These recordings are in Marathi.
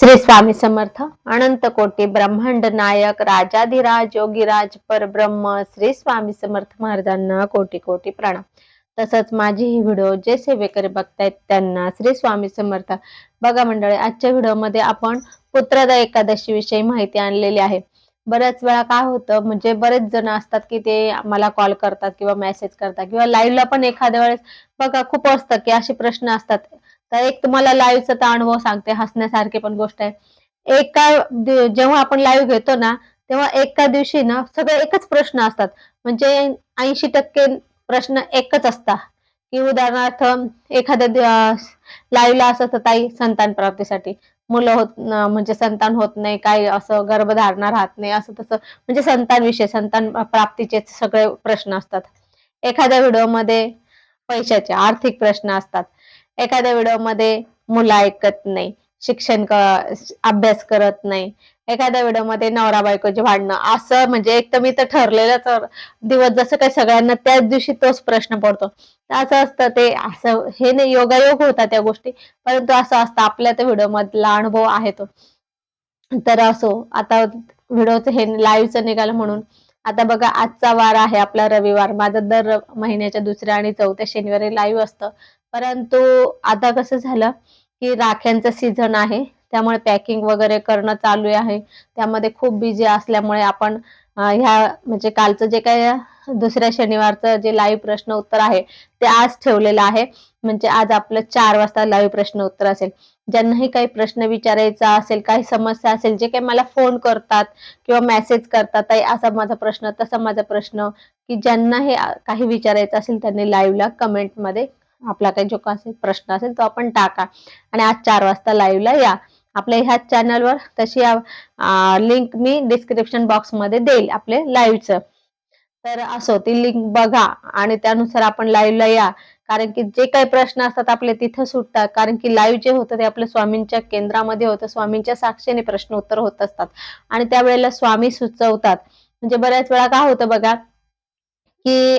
श्री स्वामी समर्थ अनंत कोटी ब्रह्मांड नायक राजाधिराज योगीराज परब्रह्म श्री स्वामी समर्थ महाराजांना कोटी कोटी प्रणाम. तसंच माझी ही व्हिडिओ जे सेवेकरी बघतायत त्यांना श्री स्वामी समर्थ. बघा मंडळी आजच्या व्हिडिओमध्ये आपण पुत्रदा एकादशी विषयी माहिती आणलेली आहे. बऱ्याच वेळा काय होतं म्हणजे बरेच जण असतात की ते मला कॉल करतात किंवा मेसेज करतात किंवा लाईव्हला पण एखाद्या वेळेस बघा खूप असतं की असे प्रश्न असतात. तर एक तुम्हाला लाईव्हचा तर अनुभव सांगते हसण्यासारखी पण गोष्ट आहे. एका जेव्हा आपण लाईव्ह घेतो ना तेव्हा एका दिवशी ना सगळे एकच प्रश्न असतात. म्हणजे ऐंशी टक्के प्रश्न एकच असतात. की उदाहरणार्थ एखाद्या लाईव्हला असं असतं ताई संतान प्राप्तीसाठी. मुलं होत म्हणजे संतान होत नाही काही असं गर्भधारणा राहत नाही असं तसं. म्हणजे संतान विषय संतान प्राप्तीचे सगळे प्रश्न असतात. एखाद्या व्हिडिओमध्ये पैशाचे आर्थिक प्रश्न असतात. एखाद्या व्हिडिओमध्ये मुलं ऐकत नाही शिक्षण अभ्यास करत नाही एखाद्या व्हिडिओमध्ये नवरा बायकोचे भांडणं असं म्हणजे एक तर मी तर ठरलेलंच दिवस जसं काही सगळ्यांना त्याच दिवशी तोच प्रश्न पडतो. असं असतं ते असं हे नाही योगायोग होता त्या गोष्टी परंतु असं असतं आपल्या त्या व्हिडिओ मधला अनुभव आहे तो. तर असो आता व्हिडिओचं हे लाईव्हचं निघालं म्हणून आता बघा आजचा वार आहे आपला रविवार माझं दर महिन्याच्या दुसऱ्या आणि चौथ्या शनिवारी लाईव्ह असतं. परंतु आता कसं झालं की राख्यांचं सीझन आहे त्यामुळे पॅकिंग वगैरे करणं चालू आहे. त्यामध्ये खूप बिझी असल्यामुळे आपण ह्या म्हणजे कालचं जे काय दुसऱ्या शनिवारचं जे लाईव्ह प्रश्न उत्तर आहे ते आज ठेवलेलं आहे. म्हणजे आज आपलं चार वाजता लाईव्ह प्रश्न उत्तर असेल. ज्यांनाही काही प्रश्न विचारायचा असेल काही समस्या असेल जे काही मला फोन करतात किंवा मेसेज करतात ताई असा माझा प्रश्न तसा माझा प्रश्न की ज्यांना हे काही विचारायचं असेल त्यांनी लाईव्हला कमेंटमध्ये आपला काही जो असेल प्रश्न असेल तो आपण टाका. आणि आज चार वाजता लाईव्हला या. आपल्या ह्याच चॅनलवर तशी लिंक मी डिस्क्रिप्शन बॉक्समध्ये देईल आपले लाईव्हचं तर असो ती लिंक बघा आणि त्यानुसार आपण लाईव्हला या. कारण की जे काही प्रश्न असतात आपले तिथं सुटतात. कारण की लाईव्ह जे होतं ते आपल्या स्वामींच्या केंद्रामध्ये होतं. स्वामींच्या साक्षीने प्रश्न उत्तर होत असतात. आणि त्यावेळेला स्वामी सुचवतात. म्हणजे बऱ्याच वेळा काय होतं बघा की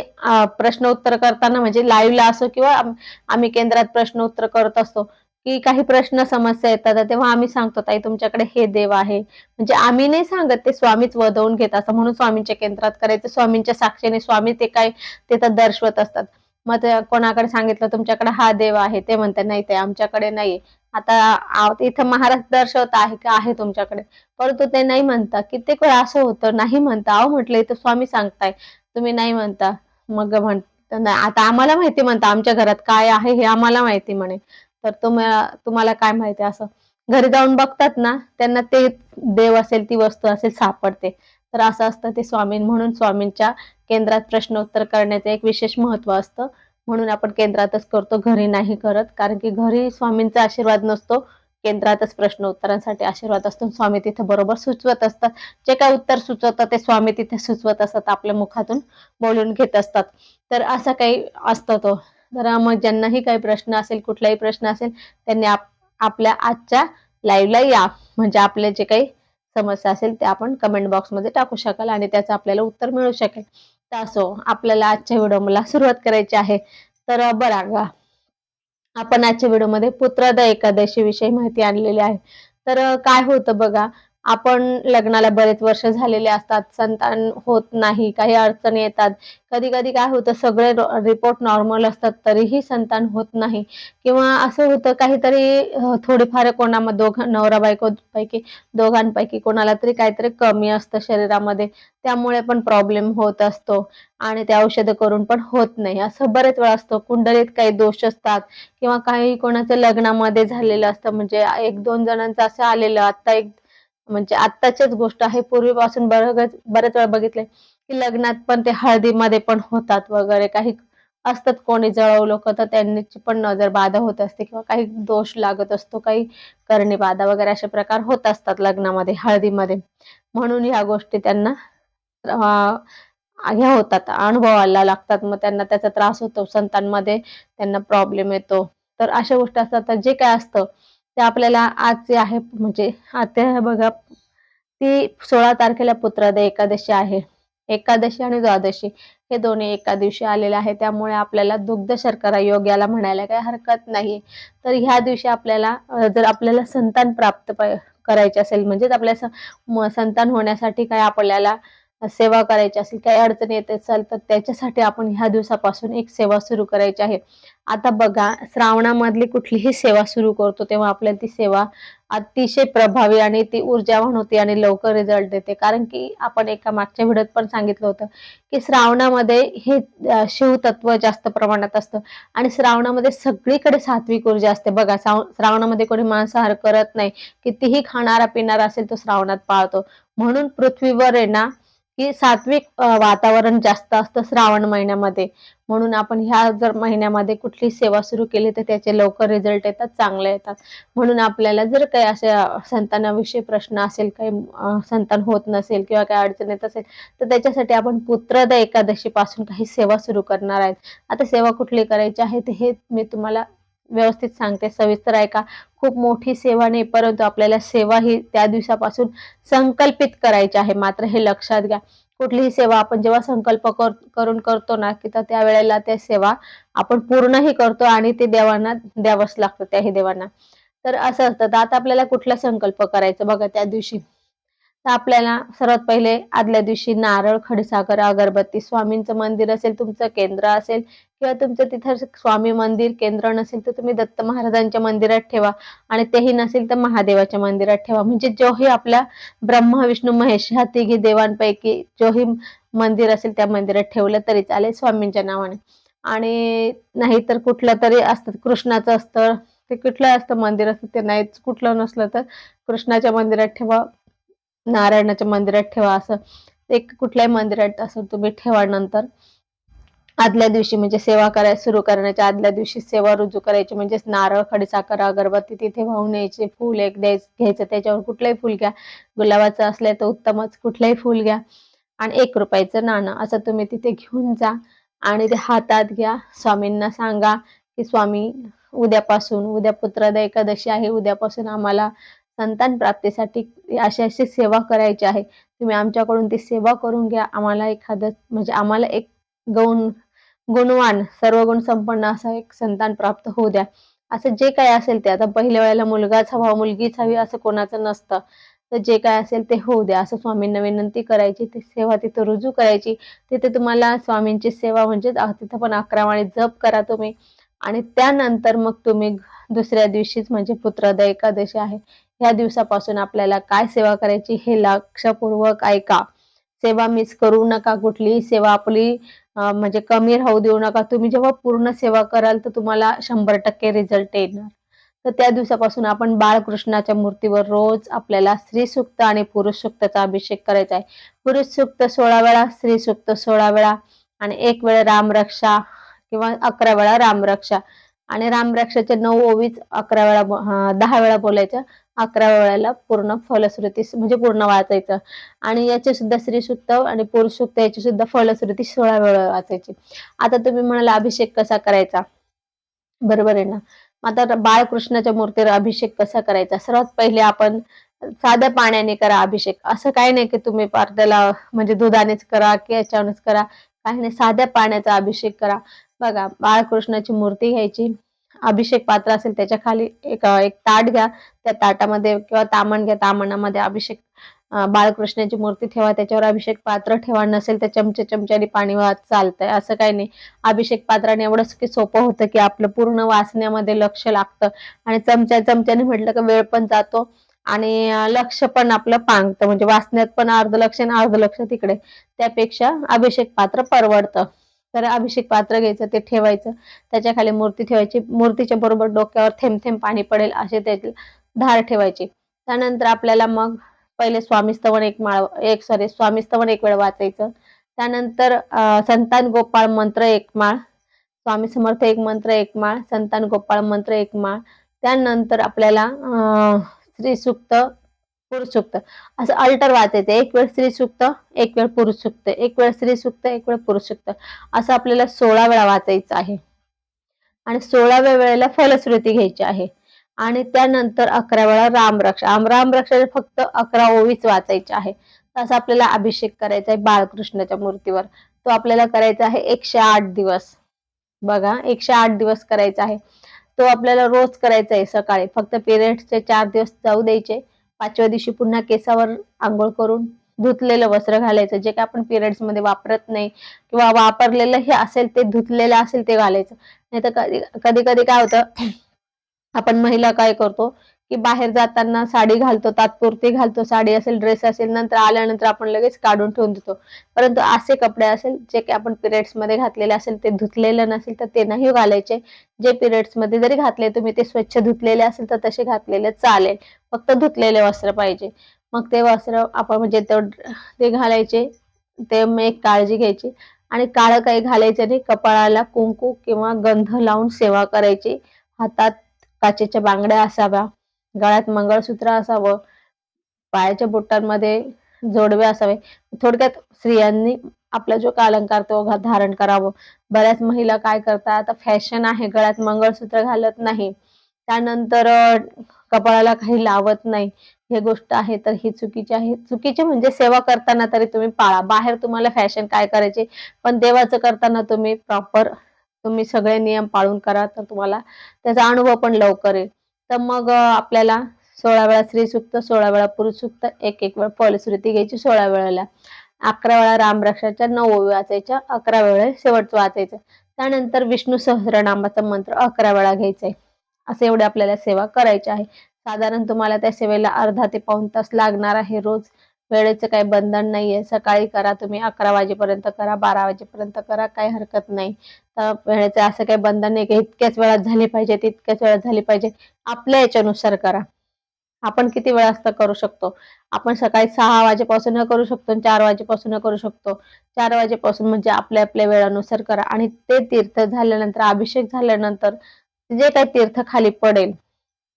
प्रश्न उत्तर करताना म्हणजे लाईव्हला असो किंवा आम्ही केंद्रात प्रश्न उत्तर करत असतो की काही प्रश्न समस्या येतात तेव्हा आम्ही सांगतो ताई तुमच्याकडे हे देव आहे. म्हणजे आम्ही नाही सांगत ते स्वामीच वधवून घेत असं म्हणून स्वामींच्या केंद्रात करायचं स्वामींच्या साक्षीने स्वामी ते काय तिथं दर्शवत असतात. मग ते कोणाकडे सांगितलं तुमच्याकडे हा देव आहे. ते म्हणतात नाही ते आमच्याकडे नाहीये. आता इथं महाराज दर्शवत आहे का आहे तुमच्याकडे. परंतु ते नाही म्हणता कित्येक वेळा असं होतं नाही म्हणता. अहो म्हटलं इथं स्वामी सांगताय. तुम्ही नाही म्हणता. मग म्हण आता आम्हाला माहिती म्हणता आमच्या घरात काय आहे हे आम्हाला माहिती म्हणे. तर तुम्हाला तुम्हाला काय माहिती असं. घरी जाऊन बघतात ना त्यांना ते देव असेल ती वस्तू असेल सापडते. तर असं असतं ते स्वामी म्हणून स्वामींच्या केंद्रात प्रश्नोत्तर करण्याचं एक विशेष महत्त्व असतं. म्हणून आपण केंद्रातच करतो घरी नाही करत. कारण की घरी स्वामींचा आशीर्वाद नसतो. केंद्रातच प्रश्न उत्तरांसाठी आशीर्वाद असतो. स्वामी तिथे बरोबर सुचवत असतात. जे काय उत्तर सुचवतात ते स्वामी तिथे सुचवत असतात आपल्या मुखातून बोलून घेत असतात. तर असा काही असतं तो. तर मग ज्यांनाही काही प्रश्न असेल कुठलाही प्रश्न असेल त्यांनी आप आपल्या आजच्या लाईव्हला या. म्हणजे आपले जे काही समस्या असेल ते आपण कमेंट बॉक्समध्ये टाकू शकाल आणि त्याचं आपल्याला उत्तर मिळू शकेल. तर असो आपल्याला आजच्या व्हिडिओ मला सुरुवात करायची आहे. तर बरं आपण आजच्या व्हिडिओमध्ये पुत्रदा एकादशी विषयी माहिती आणलेली आहे. तर काय होतं बघा? आपण लग्नाला बरेच वर्ष झालेले असतात संतान होत नाही काही अडचणी येतात. कधी कधी काय होतं सगळे रिपोर्ट नॉर्मल असतात तरीही संतान होत नाही. किंवा असं होतं काहीतरी थोडेफार कोणामध्ये दोघ नवरा बायको पैकी दोघांपैकी कोणाला तरी काहीतरी कमी असतं शरीरामध्ये. त्यामुळे पण प्रॉब्लेम होत असतो. आणि ते औषधं करून पण होत नाही. असं बरेच वेळा असतं. कुंडलीत काही दोष असतात. किंवा काही कोणाचं लग्नामध्ये झालेलं असतं. म्हणजे एक दोन जणांचं असं आलेलं. आता एक म्हणजे आत्ताचीच गोष्ट आहे. पूर्वीपासून बरं बरेच वेळा बघितले की लग्नात पण ते हळदीमध्ये पण होतात वगैरे. काही असतात कोणी जळव लोक तर त्यांची पण नजर बाधा होत असते किंवा काही दोष लागत असतो. काही करणी बाधा वगैरे असे प्रकार होत असतात लग्नामध्ये हळदीमध्ये. म्हणून ह्या गोष्टी त्यांना ह्या होतात. अनुभवायला लागतात. मग त्यांना त्याचा त्रास होतो. संतांमध्ये त्यांना प्रॉब्लेम येतो. तर अशा गोष्टी असतात. तर जे काय असतं ते आपल्याला आज जे आहे म्हणजे आता बघा ती सोळा तारखेला पुत्रदा एकादशी आहे. एकादशी आणि द्वादशी हे दोन्ही एका दिवशी आलेले आहे. त्यामुळे आपल्याला दुग्ध शर्करा योग याला म्हणायला काही हरकत नाही. तर ह्या दिवशी आपल्याला जर आपल्याला संतान प्राप्त प- करायचे असेल म्हणजेच आपल्या संतान होण्यासाठी काय आपल्याला सेवा करायची असेल काही अडचण येत असेल तर त्याच्यासाठी आपण ह्या दिवसापासून एक सेवा सुरू करायची आहे. आता बघा श्रावणामधली कुठलीही सेवा सुरू करतो तेव्हा आपल्याला ती सेवा अतिशय प्रभावी आणि ती ऊर्जावान होते आणि लवकर रिझल्ट देते. कारण की आपण एका मागच्या व्हिडिओत पण सांगितलं होतं की श्रावणामध्ये हे शिवतत्व जास्त प्रमाणात असतं. आणि श्रावणामध्ये सगळीकडे सात्विक ऊर्जा असते. बघा श्रावणामध्ये कोणी मांसाहार करत नाही कितीही खाणारा पिणारा असेल तो श्रावणात पाळतो. म्हणून पृथ्वीवर आहे ना की सात्विक वातावरण जास्त असतं श्रावण महिन्यामध्ये. म्हणून आपण ह्या जर महिन्यामध्ये कुठली सेवा सुरू केली तर त्याचे लवकर रिझल्ट येतात चांगले येतात. म्हणून आपल्याला जर काही अशा संतानाविषयी प्रश्न असेल काही संतान होत नसेल किंवा काही अडचण येत असेल तर त्याच्यासाठी आपण पुत्रदा एकादशीपासून काही सेवा सुरू करणार आहेत. आता सेवा कुठली करायची आहे ते हे मी तुम्हाला व्यवस्थित सांगते सविस्तर ऐका. खूप मोठी सेवा नाही परंतु आपल्याला सेवा ही त्या दिवसापासून संकल्पित करायची आहे. मात्र हे लक्षात घ्या. कुठलीही सेवा आपण जेव्हा संकल्प कर, करून करतो ना की तर त्यावेळेला त्या सेवा आपण पूर्णही करतो आणि ते देवांना द्यावंच लागतं त्याही देवांना. तर असं असतं. तर आता आपल्याला कुठला संकल्प करायचा? बघा त्या दिवशी तर आपल्याला सर्वात पहिले आदल्या दिवशी नारळ खडीसागर अगरबत्ती स्वामींचं मंदिर असेल तुमचं केंद्र असेल किंवा तुमचं तिथं स्वामी मंदिर केंद्र नसेल तर तुम्ही दत्त महाराजांच्या मंदिरात ठेवा आणि तेही नसेल तर महादेवाच्या मंदिरात ठेवा. म्हणजे जोही आपल्या ब्रह्मा विष्णू महेश ह्या तिघी देवांपैकी जोही मंदिर असेल त्या मंदिरात ठेवलं तरी चालेल स्वामींच्या नावाने. आणि नाहीतर कुठलं तरी असतं कृष्णाचं असतं ते कुठलं असतं मंदिर असतं ते नाहीच कुठलं नसलं तर कृष्णाच्या मंदिरात ठेवा. नारायणाच्या मंदिरात ठेवा असं. एक कुठल्याही मंदिरात असं तुम्ही ठेवा नंतर आदल्या दिवशी म्हणजे सेवा करायला सुरू करण्याच्या आदल्या दिवशी सेवा रुजू करायची. म्हणजेच नारळ खडीसाखर अगरबत्ती तिथे वाहून यायचे फुल एक द्यायचं घ्यायचं. त्याच्यावर कुठलंही फुल घ्या. गुलाबाचं असलं तर उत्तमच. कुठलंही फुल घ्या. आणि एक रुपयाचं नाणं असं तुम्ही तिथे घेऊन जा. आणि ते हातात घ्या. स्वामींना सांगा की स्वामी उद्यापासून उद्या पुत्रदा एकादशी आहे. उद्यापासून आम्हाला संतान प्राप्तीसाठी अशी अशी सेवा करायची आहे. तुम्ही आमच्याकडून ती सेवा करून घ्या. आम्हाला एखादं म्हणजे आम्हाला एक गौण गुणवान सर्व गुण संपन्न असा एक संतान प्राप्त होऊ द्या. असं जे काय असेल ते आता पहिल्या वेळेला मुलगाच हवा मुलगीच हवी असं कोणाचं नसतं. तर जे काय असेल ते होऊ द्या. असं स्वामींना विनंती करायची ती सेवा तिथं रुजू करायची. तिथे तुम्हाला स्वामींची सेवा म्हणजेच तिथं पण अकरावाणी जप करा तुम्ही. आणि त्यानंतर मग तुम्ही दुसऱ्या दिवशीच म्हणजे पुत्रदय एकादशी आहे. ह्या दिवसापासून आपल्याला काय सेवा करायची हे लक्षपूर्वक ऐका. सेवा मिस करू नका कुठलीही सेवा आपली म्हणजे कमी राहू देऊ नका. तुम्ही जेव्हा पूर्ण सेवा कराल तर तुम्हाला शंभर टक्के रिझल्ट येणार. तर त्या दिवसापासून आपण बाळकृष्णाच्या मूर्तीवर रोज आपल्याला स्त्री सुक्त आणि पुरुष सुक्ताचा अभिषेक करायचा आहे. पुरुष सुक्त सोळा वेळा स्त्री सुक्त सोळा वेळा आणि एक वेळ रामरक्षा किंवा अकरा वेळा रामरक्षा आणि रामरक्षाचे नऊ ओवीच अकरा वेळा दहा वेळा बोलायचं. अकरा वेळेला पूर्ण फलश्रुती म्हणजे पूर्ण वाचायचं. आणि याचे सुद्धा स्त्री सुक्त आणि पुरुष सुक्त याची सुद्धा फलश्रुती सोळा वेळा वाचायची. आता तुम्ही म्हणाला अभिषेक कसा करायचा? बरोबर आहे ना? आता बाळकृष्णाच्या मूर्तीवर अभिषेक कसा करायचा? सर्वात पहिले आपण साध्या पाण्याने करा अभिषेक. असं काही नाही की तुम्ही पार त्याला म्हणजे दुधानेच करा की याच्यावरच करा. काही नाही साध्या पाण्याचा अभिषेक करा. बघा बाळकृष्णाची मूर्ती घ्यायची. अभिषेक पात्र असेल त्याच्याखाली एक एक ताट घ्या. त्या ताटामध्ये किंवा तामण घ्या. तामणामध्ये अभिषेक बाळकृष्णाची मूर्ती ठेवा. त्याच्यावर अभिषेक पात्र ठेवा नसेल तर चमचे चमच्याने पाणी वाहत चालतंय. असं काही नाही. अभिषेक पात्राने एवढंच की सोपं होतं की आपलं पूर्ण वाचण्यामध्ये लक्ष लागतं. आणि चमच्या चमच्याने म्हटलं की वेळ पण जातो आणि लक्ष पण आपलं पांगतं. म्हणजे वाचण्यात पण अर्ध लक्ष आणि अर्ध लक्ष तिकडे. त्यापेक्षा अभिषेक पात्र परवडतं. तर अभिषेक पात्र घ्यायचं ते ठेवायचं. त्याच्याखाली मूर्ती ठेवायची. मूर्तीच्या बरोबर डोक्यावर थेंब थेंब पाणी पडेल असे त्याची धार ठेवायची. त्यानंतर आपल्याला मग पहिले स्वामीस्तवन एक माळ एक सॉरी स्वामीस्तवन एक वेळ वाचायचं. त्यानंतर संतान गोपाळ मंत्र एक माळ स्वामी समर्थ एक मंत्र एक माळ संतान गोपाळ मंत्र एक माळ. त्यानंतर आपल्याला अं, श्री पुरुष सुक्त. असं अल्टर वाचायचं एक वेळ स्त्री सुक्त एक वेळ पुरुष सुक्त. एक वेळ स्त्री सुक्त एक वेळ पुरुष सुक्त. असं आपल्याला सोळा वेळा वाचायचं आहे. आणि सोळाव्या वेळेला फलश्रुती घ्यायची आहे. आणि त्यानंतर अकरा वेळा रामरक्षा. आम रामरक्षाचे फक्त अकरा ओवीच वाचायचे आहे. तसं आपल्याला अभिषेक करायचा आहे बाळकृष्णाच्या मूर्तीवर. तो आपल्याला करायचा आहे एकशे आठ दिवस. बघा एकशे आठ दिवस करायचा आहे. तो आपल्याला रोज करायचा आहे सकाळी. फक्त पिरियड्सचे चार दिवस जाऊ द्यायचे. पाचव्या दिवशी पुन्हा केसावर आंघोळ करून धुतलेलं वस्त्र घालायचं जे काय आपण पिरियड्समध्ये वापरत नाही किंवा वापरलेलं हे असेल ते धुतलेलं असेल ते घालायचं. नाही तर कधी कधी कधी काय होतं आपण महिला काय करतो की बाहेर जाताना साडी घालतो तात्पुरती घालतो साडी असेल ड्रेस असेल नंतर आल्यानंतर आपण लगेच काढून ठेवून देतो. परंतु असे कपडे असेल जे की आपण पिरियड्समध्ये घातलेले असेल ते धुतलेलं नसेल तर ते नाही घालायचे. जे पिरियड्समध्ये जरी घातले तुम्ही ते स्वच्छ धुतलेले असेल तर तसे घातलेले चालेल. फक्त धुतलेले वस्त्र पाहिजे. मग ते वस्त्र आपण म्हणजे ते घालायचे ते एक काळजी घ्यायची. आणि काळं काही घालायचं नाही कपाळाला कुंकू किंवा गंध लावून सेवा करायची. हातात काचेच्या बांगड्या असाव्या. गळ्यात मंगळसूत्र असावं पायाच्या बोटांमध्ये जोडवे असावे. थोडक्यात स्त्रियांनी आपला जो अलंकार तो धारण करावं. बऱ्याच महिला काय करतात आता फॅशन आहे गळ्यात मंगळसूत्र घालत नाही. त्यानंतर कपाळाला काही लावत नाही. हे गोष्ट आहे तर ही चुकीची आहे. चुकीची म्हणजे सेवा करताना तरी तुम्ही पाळा. बाहेर तुम्हाला फॅशन काय करायचे पण देवाचं करताना तुम्ही प्रॉपर तुम्ही सगळे नियम पाळून करा तर तुम्हाला त्याचा अनुभव पण लवकर येईल. तर मग आपल्याला सोळा वेळा स्त्री सुक्त सोळा वेळा पुरुष सुक्त एक एक वेळ फलश्रुती घ्यायची सोळा वेळेला. अकरा वेळा रामरक्षाच्या नऊ वाचायच्या अकरा वेळा शेवटचं वाचायचं. त्यानंतर विष्णू सहस्रनामाचा मंत्र अकरा वेळा घ्यायचा आहे. असे एवढे आपल्याला सेवा करायची आहे. साधारण तुम्हाला त्या सेवेला अर्धा ते पाऊन तास लागणार आहे रोज. वेळेचं काही बंधन नाहीये. सकाळी करा तुम्ही अकरा वाजेपर्यंत करा बारा वाजेपर्यंत करा काही हरकत नाही. तर वेळेचं असं काही बंधन नाही की इतक्याच वेळात झाली पाहिजे तितक्याच वेळात झाली पाहिजे. आपल्या याच्यानुसार करा. आपण किती वेळ असता करू शकतो? आपण सकाळी सहा वाजेपासून करू शकतो चार वाजेपासून करू शकतो. चार वाजेपासून म्हणजे आपल्या आपल्या वेळानुसार करा. आणि ते तीर्थ झाल्यानंतर अभिषेक झाल्यानंतर जे काही तीर्थ खाली पडेल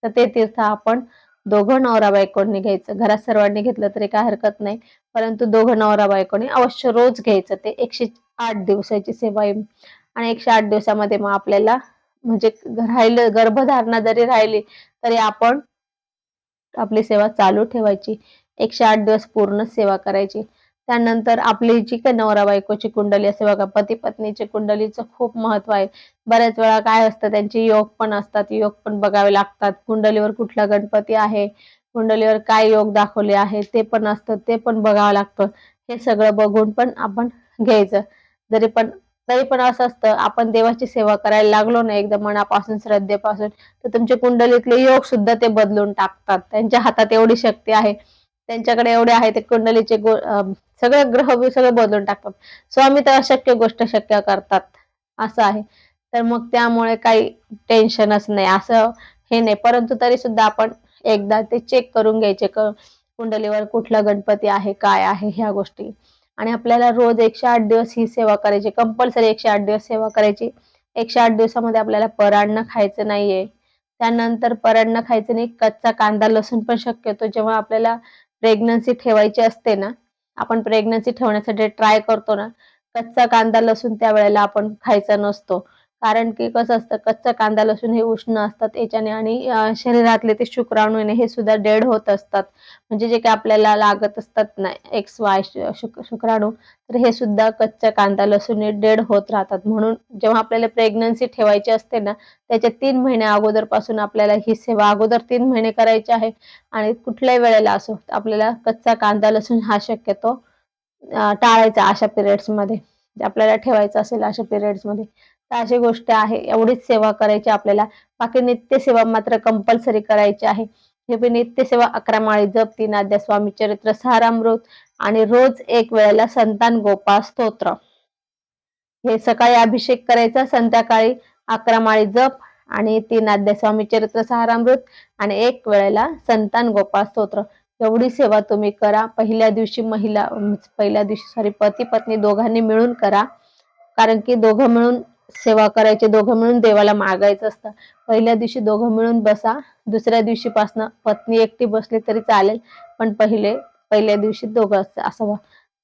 तर ते तीर्थ आपण दोघं नवरा बायकोंनी घ्यायचं. घरात सर्वांनी घेतलं तरी काय हरकत नाही. परंतु दोघं नवरा बायकोनी अवश्य रोज घ्यायचं. ते एकशे आठ दिवसाची सेवा आहे. आणि एकशे आठ दिवसामध्ये मग आपल्याला म्हणजे राहिलं गर्भधारणा जरी राहिली तरी आपण आपली सेवा चालू ठेवायची. एकशे आठ दिवस पूर्ण सेवा करायची. त्यानंतर आपली जी काही नवरा बायकोची कुंडली असते बघा पती पत्नीची कुंडलीचं खूप महत्त्व आहे. बऱ्याच वेळा काय असतं त्यांचे योग पण असतात योग पण बघावे लागतात. कुंडलीवर कुठला गणपती आहे कुंडलीवर काय योग दाखवले आहे ते पण असतं ते पण बघावं लागतं. हे सगळं बघून पण आपण घ्यायचं. जरी पण तरी पण असं असतं आपण देवाची सेवा करायला लागलो ना एकदम मनापासून श्रद्धेपासून तर तुमच्या कुंडलीतले योग सुद्धा ते बदलून टाकतात. त्यांच्या हातात एवढी शक्ती आहे. त्यांच्याकडे एवढे आहे ते कुंडलीचे सगळे ग्रह सगळे बदलून टाकतात. स्वामी तर अशक्य गोष्ट शक्य करतात. असं आहे. तर मग त्यामुळे काही टेन्शनच नाही. असं हे नाही. परंतु तरी सुद्धा आपण एकदा ते चेक करून घ्यायचे. कुंडलीवर कुठला गणपती आहे काय आहे ह्या गोष्टी. आणि आपल्याला रोज एकशे आठ दिवस ही सेवा करायची. कंपल्सरी एकशे आठ दिवस सेवा करायची. एकशे आठ दिवसामध्ये आपल्याला पराडणं खायचं नाहीये. त्यानंतर पराडणं खायचं नाही कच्चा कांदा लसूण पण शक्यतो जेव्हा आपल्याला प्रेग्नन्सी ठेवायची असते ना आपण प्रेग्नन्सी ठेवण्यासाठी ट्राय करतो ना कच्चा कांदा लसूण त्या वेळेला आपण खायचा नसतो. कारण की कसं असतं कच्चा कांदा लसूण हे उष्ण असतात याच्याने आणि शरीरातले ते शुक्राणू हे सुद्धा डेड होत असतात. म्हणजे जे काही आपल्याला लागत असतात ना एक्स वाय शुक्राणू तर हे सुद्धा कच्चा कांदा लसूण हे डेड होत राहतात. म्हणून जेव्हा आपल्याला प्रेग्नन्सी ठेवायची असते ना त्याच्या तीन महिन्या अगोदरपासून आपल्याला ही सेवा अगोदर तीन महिने करायची आहे. आणि कुठल्याही वेळेला असो आपल्याला कच्चा कांदा लसूण हा शक्यतो टाळायचा अशा पिरियड्समध्ये आपल्याला ठेवायचं असेल अशा पिरियड्समध्ये तर अशी गोष्ट आहे. एवढीच सेवा करायची आपल्याला. बाकी नित्य सेवा मात्र कंपल्सरी करायची आहे. हे नित्य सेवा अकरा माळी जप तीन नाद्या स्वामी चरित्र सारामृत आणि रोज एक वेळेला संतान गोपाळ स्तोत्र. हे सकाळी अभिषेक करायचा संध्याकाळी अकरा माळी जप आणि तीन नाद्या स्वामी चरित्र सहारामृत आणि एक वेळेला संतान गोपाळ स्तोत्र. एवढी सेवा तुम्ही करा. पहिल्या दिवशी महिला पहिल्या दिवशी सॉरी पती पत्नी दोघांनी मिळून करा. कारण की दोघं मिळून सेवा करायची दोघं मिळून देवाला मागायचं असतं. पहिल्या दिवशी दोघं मिळून बसा दुसऱ्या दिवशीपासनं पत्नी एकटी बसली तरी चालेल पण पहिले पहिल्या दिवशी दोघं असावं.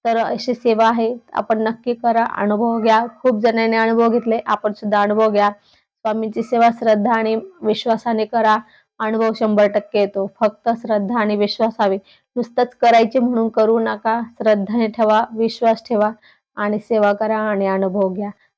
तर अशी सेवा आहे आपण नक्की करा अनुभव घ्या. खूप जणांनी अनुभव घेतले आपण सुद्धा अनुभव घ्या. स्वामींची सेवा श्रद्धा आणि विश्वासाने करा. अनुभव शंभर टक्के येतो. फक्त श्रद्धा आणि विश्वास हवी. नुसतंच करायचे म्हणून करू नका. श्रद्धाने ठेवा विश्वास ठेवा आणि सेवा करा आणि अनुभव घ्या.